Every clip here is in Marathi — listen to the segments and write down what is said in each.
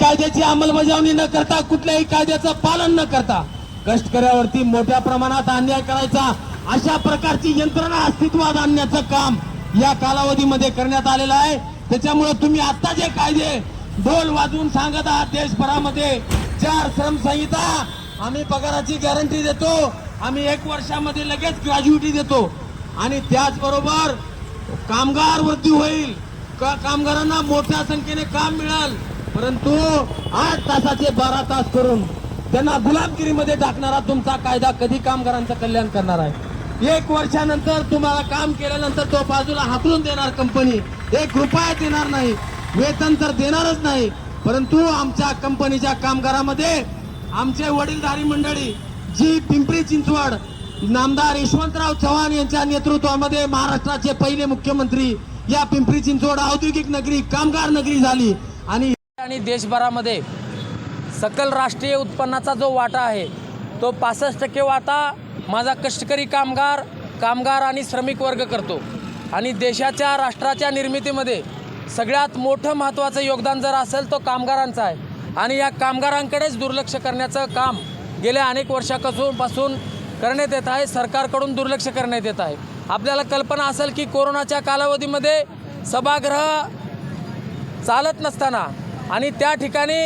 कायद्याची अंमलबजावणी न करता कुठल्याही कायद्याचं पालन न करता कष्टकऱ्यावरती मोठ्या प्रमाणात अन्याय करायचा अशा प्रकारची यंत्रणा अस्तित्वात आणण्याचं काम या कालावधीमध्ये करण्यात आलेलं आहे. त्याच्यामुळे तुम्ही आता जे कायदे ढोल वाजवून सांगत आहात देशभरामध्ये चार श्रमसंहिता आम्ही पगाराची गॅरंटी देतो आम्ही एक वर्षामध्ये लगेच ग्रॅज्युटी देतो. आणि त्याचबरोबर कामगार वृद्धी होईल. का कामगारांना मोठ्या संख्येने काम मिळेल. परंतु आठ तासाचे बारा तास करून त्यांना गुलामगिरीमध्ये टाकणारा तुमचा कायदा कधी कामगारांचं कल्याण करणार आहे? एक वर्षानंतर तुम्हाला काम केल्यानंतर तो बाजूला हाकलून देणार कंपनी. एक रुपया देणार नाही. वेतन तर देणारच नाही. परंतु आमच्या कंपनीच्या कामगारामध्ये आमचे वडीलधारी मंडळी जी पिंपरी चिंचवड नामदार यशवंतराव चव्हाण यांच्या नेतृत्वामध्ये महाराष्ट्राचे पहिले मुख्यमंत्री या पिंपरी चिंचवड औद्योगिक नगरी कामगार नगरी झाली. आणि आणि देशभरामध्ये सकल राष्ट्रीय उत्पन्नाचा जो वाटा आहे तो पासष्ट टक्के वाटा माझा कष्टकरी कामगार कामगार आणि श्रमिक वर्ग करतो. आणि देशाच्या राष्ट्राच्या निर्मितीमध्ये सगळ्यात मोठं महत्त्वाचं योगदान जर असेल तो कामगारांचं आहे. आणि या कामगारांकडेच दुर्लक्ष करण्याचं काम गेल्या अनेक वर्षापासून पासून करण्यात येत आहे सरकारकडून दुर्लक्ष करण्यात येत आहे. आपल्याला कल्पना असेल की कोरोनाच्या कालावधीमध्ये सभागृह चालत नसताना आणि त्या ठिकाणी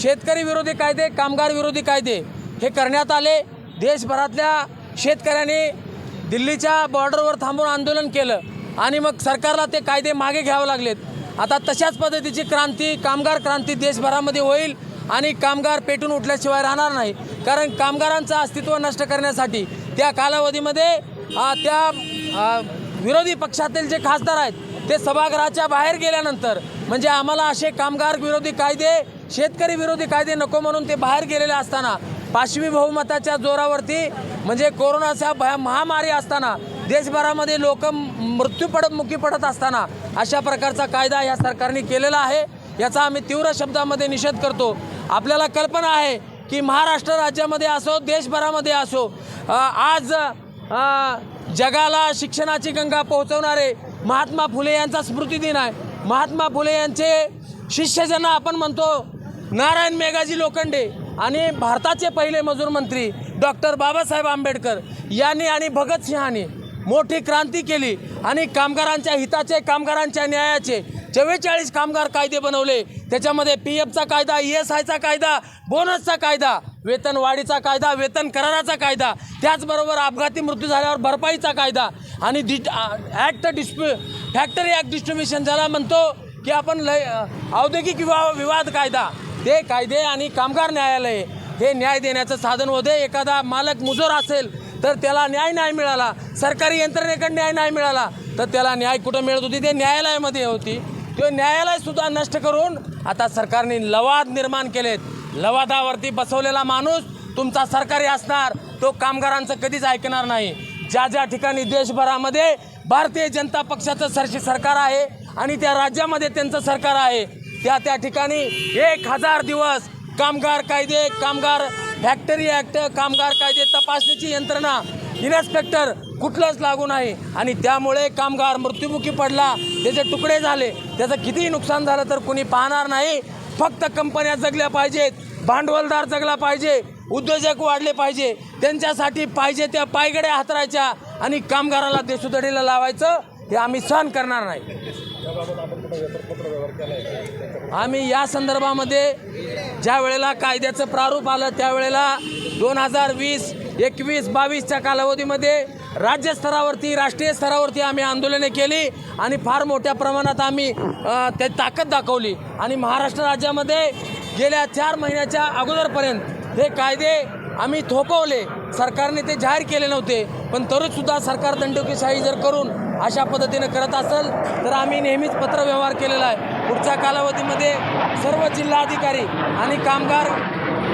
शेतकरी विरोधी कायदे कामगार विरोधी कायदे हे करण्यात आले. देशभरातल्या शेतकऱ्यांनी दिल्लीच्या बॉर्डरवर थांबून आंदोलन केलं आणि मग सरकारला ते कायदे मागे घ्यावे लागलेत. आता तशाच पद्धतीची क्रांती कामगार क्रांती देशभरामध्ये होईल आणि कामगार पेटून उठल्याशिवाय राहणार नाही. कारण कामगारांचं अस्तित्व नष्ट करण्यासाठी त्या कालावधीमध्ये त्या विरोधी पक्षातील जे खासदार आहेत ते सभागृहाच्या बाहेर गेल्यानंतर म्हणजे आम्हाला असे कामगार विरोधी कायदे शेतकरी विरोधी कायदे नको म्हणून ते बाहेर गेलेले असताना पाचवी बहुमताच्या जोरावरती म्हणजे कोरोनाच्या भया महामारी असताना देशभरामध्ये लोक मृत्यू पडत मुखी पडत असताना अशा प्रकारचा कायदा या सरकारने केलेला आहे. याचा आम्ही तीव्र शब्दामध्ये निषेध करतो. आपल्याला कल्पना आहे की महाराष्ट्र राज्यामध्ये असो देशभरामध्ये असो आज जगाला शिक्षणाची गंगा पोहोचवणारे महात्मा फुले यांचा स्मृतिदिन आहे. महात्मा फुले यांचे शिष्य ज्यांना आपण म्हणतो नारायण मेघाजी लोखंडे आणि भारताचे पहिले मजूर मंत्री डॉक्टर बाबासाहेब आंबेडकर यांनी आणि भगतसिंहांनी मोठी क्रांती केली आणि कामगारांच्या हिताचे कामगारांच्या न्यायाचे चव्वेचाळीस कामगार कायदे बनवले त्याच्यामध्ये पी एफचा कायदा ई एस आयचा कायदा बोनसचा कायदा वेतनवाढीचा कायदा वेतन कराराचा कायदा त्याचबरोबर अपघाती मृत्यू झाल्यावर भरपाईचा कायदा आणि डि act dispute factory act distribution ज्याला म्हणतो की आपण लय औद्योगिक विवा विवाद कायदा ते कायदे आणि कामगार न्यायालय हे न्याय देण्याचं साधन होते एखादा मालक मुजोर असेल तर त्याला न्याय नाही मिळाला सरकारी यंत्रणेकडे न्याय नाही मिळाला तर त्याला न्याय कुठं मिळत होती? ते न्यायालयामध्ये होती. ते न्यायालय सुद्धा नष्ट करून आता सरकारने लवाद निर्माण केलेत. लवादावरती बसवलेला माणूस तुमचा सरकारी असणार तो कामगारांचं कधीच ऐकणार नाही. ज्या ज्या ठिकाणी देशभरामध्ये भारतीय जनता पक्षाचं सरशी सरकार आहे आणि त्या राज्यामध्ये त्यांचं सरकार आहे त्या त्या ठिकाणी एक हजार दिवस कामगार कायदे कामगार फॅक्टरी ॲक्ट कामगार कायदे तपासणीची यंत्रणा इन्स्पेक्टर कुठलंच लागू नाही. आणि त्यामुळे कामगार मृत्युमुखी पडला. त्याचे तुकडे झाले त्याचं कितीही नुकसान झालं तर कुणी पाहणार नाही. फक्त कंपन्या जगल्या पाहिजेत भांडवलदार जगला पाहिजे उद्योजक वाढले पाहिजे. त्यांच्यासाठी पाहिजे त्या पायगड्या हातरायच्या आणि कामगाराला देशोधडीला लावायचं हे आम्ही सहन करणार नाही. आम्ही या संदर्भामध्ये ज्या वेळेला कायद्याचं प्रारूप आलं त्यावेळेला दोन हजार वीस एकवीस बावीसच्या कालावधीमध्ये राज्यस्तरावरती राष्ट्रीय स्तरावरती आम्ही आंदोलने केली आणि फार मोठ्या प्रमाणात आम्ही ते ताकद दाखवली. आणि महाराष्ट्र राज्यामध्ये गेल्या चार महिन्याच्या अगोदरपर्यंत हे कायदे आम्ही थोपवले. सरकारने ते जाहीर केले नव्हते. पण तरीसुद्धा सरकार दंडुकीशाही जर करून अशा पद्धतीनं करत असेल तर आम्ही नेहमीच पत्रव्यवहार केलेला आहे. पुढच्या कालावधीमध्ये सर्व जिल्हाधिकारी आणि कामगार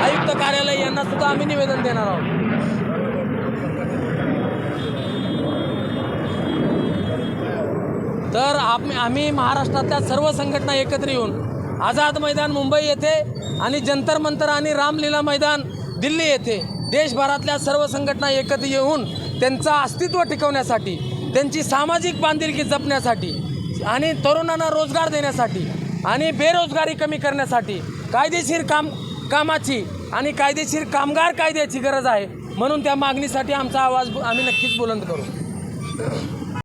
आयुक्त कार्यालय यांनासुद्धा आम्ही निवेदन देणार आहोत. तर आप आम्ही महाराष्ट्रातल्या सर्व संघटना एकत्र येऊन आझाद मैदान मुंबई येथे आणि जंतर मंतर आणि रामलीला मैदान दिल्ली येथे देशभरातल्या सर्व संघटना एकत्र येऊन त्यांचं अस्तित्व टिकवण्यासाठी त्यांची सामाजिक बांधिलकी जपण्यासाठी आणि तरुणांना रोजगार देण्यासाठी आणि बेरोजगारी कमी करण्यासाठी कायदेशीर काम कामाची आणि कायदेशीर कामगार कायद्याची गरज आहे म्हणून त्या मागणीसाठी आमचा आवाज आम्ही नक्कीच बुलंद करू.